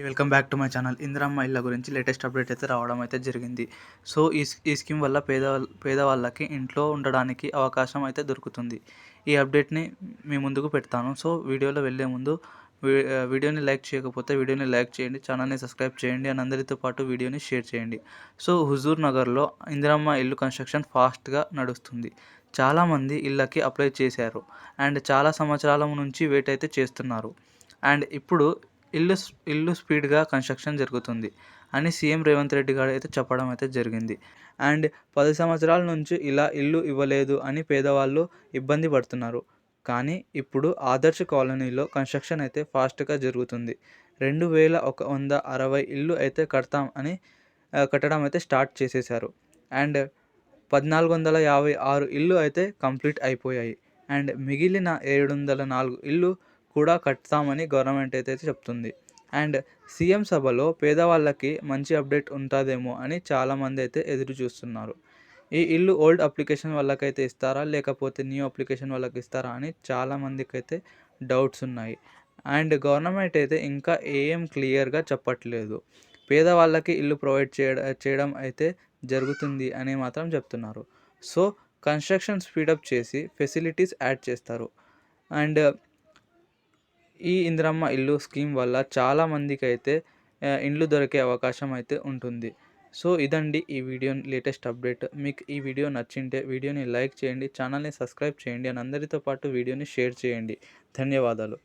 Welcome back to my channel. Indiramma ఇళ్ళ గురించి latest update అయితే రావడం అయితే జరిగింది. సో ఈ ఈ స్కీమ్ వల్ల పేద పేదవాళ్ళకి ఇంట్లో ఉండడానికి అవకాశం అయితే దొరుకుతుంది. ఈ అప్డేట్ని మీ ముందుకు పెడతాను. సో వీడియోలో వెళ్ళే ముందు వీ- వీడియోని లైక్ చేయకపోతే వీడియోని లైక్ చేయండి ఛానల్ని సబ్స్క్రైబ్ చేయండి అండ్ అందరితో పాటు వీడియోని షేర్ చేయండి. సో హుజూర్ నగర్లో ఇందిరమ్మ ఇల్లు కన్స్ట్రక్షన్ ఫాస్ట్గా నడుస్తుంది. చాలామంది ఇళ్ళకి అప్లై చేశారు అండ్ చాలా సంవత్సరాల నుంచి వెయిట్ అయితే చేస్తున్నారు. అండ్ ఇప్పుడు ఇల్లు ఇల్లు స్పీడ్గా కన్స్ట్రక్షన్ జరుగుతుంది అని సీఎం రేవంత్ రెడ్డి గారు అయితే చెప్పడం అయితే జరిగింది. అండ్ పది సంవత్సరాల నుంచి ఇలా ఇల్లు ఇవ్వలేదు అని పేదవాళ్ళు ఇబ్బంది పడుతున్నారు. కానీ ఇప్పుడు ఆదర్శ కాలనీలో కన్స్ట్రక్షన్ అయితే ఫాస్ట్గా జరుగుతుంది. రెండు వేల ఒక వంద అరవై ఇల్లు అయితే కడతాం అని కట్టడం అయితే స్టార్ట్ చేసేసారు అండ్ పద్నాలుగు వందల యాభై ఆరు ఇల్లు అయితే కంప్లీట్ అయిపోయాయి. అండ్ మిగిలిన ఏడు వందల నాలుగు ఇల్లు కూడా కడతామని గవర్నమెంట్ అయితే చెప్తుంది. అండ్ సీఎం సభలో పేదవాళ్ళకి మంచి అప్డేట్ ఉంటుందేమో అని చాలామంది అయితే ఎదురు చూస్తున్నారు. ఈ ఇల్లు ఓల్డ్ అప్లికేషన్ వాళ్ళకైతే ఇస్తారా? లేకపోతే న్యూ అప్లికేషన్ వాళ్ళకి ఇస్తారా అని చాలామందికి అయితే డౌట్స్ ఉన్నాయి. అండ్ గవర్నమెంట్ అయితే ఇంకా ఏం క్లియర్గా చెప్పట్లేదు. పేదవాళ్ళకి ఇల్లు ప్రొవైడ్ చేయ చేయడం అయితే జరుగుతుంది అని మాత్రం చెప్తున్నారు. సో కన్స్ట్రక్షన్ స్పీడప్ చేసి ఫెసిలిటీస్ యాడ్ చేస్తారు. అండ్ ఈ ఇందిరమ్మ ఇల్లు స్కీమ్ వల్ల చాలామందికి అయితే ఇండ్లు దొరికే అవకాశం అయితే ఉంటుంది. సో ఇదండి ఈ వీడియో లేటెస్ట్ అప్డేట్. మీకు ఈ వీడియో నచ్చింటే వీడియోని లైక్ చేయండి ఛానల్ని సబ్స్క్రైబ్ చేయండి అని అందరితో పాటు వీడియోని షేర్ చేయండి. ధన్యవాదాలు.